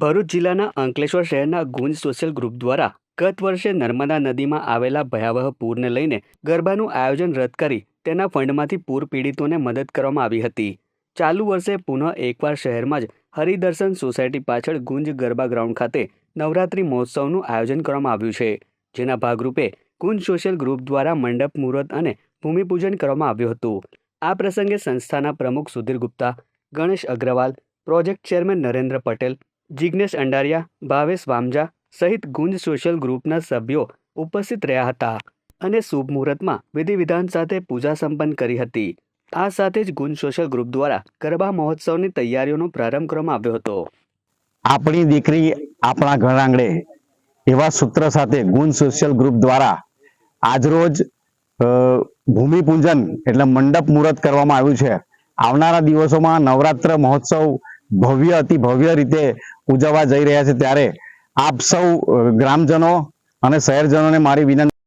ભરૂચ જિલ્લાના અંકલેશ્વર શહેરના ગુંજ social group દ્વારા ગત વર્ષે નર્મદા નદીમાં આવેલા ભયાવહ પૂરને લઈને ગરબાનું આયોજન રદ કરી તેના ફંડમાંથી પૂર પીડિતોને મદદ કરવામાં આવી હતી. ચાલુ વર્ષે પુનઃ એકવાર શહેરમાં જ હરિદર્શન સોસાયટી પાછળ ગુંજ ગરબા ગ્રાઉન્ડ ખાતે નવરાત્રિ મહોત્સવનું આયોજન કરવામાં આવ્યું છે. જેના ભાગરૂપે ગુંજ સોશિયલ ગ્રુપ દ્વારા મંડપ, મુહૂર્ત અને ભૂમિપૂજન કરવામાં આવ્યું હતું. આ પ્રસંગે સંસ્થાના પ્રમુખ સુધીર ગુપ્તા, ગણેશ અગ્રવાલ, પ્રોજેક્ટ ચેરમેન નરેન્દ્ર પટેલ જિજ્ઞેશ અંડારિયા ભાવેશ વામજા સહિત ગુંજ સોશિયલ ગ્રુપના સભ્યો ઉપસ્થિત રહ્યા હતા અને શુભ મુહૂર્તમાં વિધિ વિધાન સાથે પૂજા સંપન્ન કરી હતી. આ સાથે જ ગુંજ સોશિયલ ગ્રુપ દ્વારા ગરબા મહોત્સવની તૈયારીઓનો પ્રારંભ કરવામાં આવ્યો હતો. આપણી દીકરી આપણા ઘર આંગણે એવા સૂત્ર સાથે ગુણ સોશિયલ ગ્રુપ દ્વારા આજરોજ અ, ભૂમિપૂજન એટલે મંડપ મુહૂર્ત કરવામાં આવ્યું છે. આવનારા દિવસોમાં નવરાત્ર મહોત્સવ ભવ્ય અતિ ભવ્ય રીતે ઉજવવા જઈ રહ્યા છે ત્યારે આપ સૌ ગ્રામજનો અને શહેરજનોને મારી વિનંતી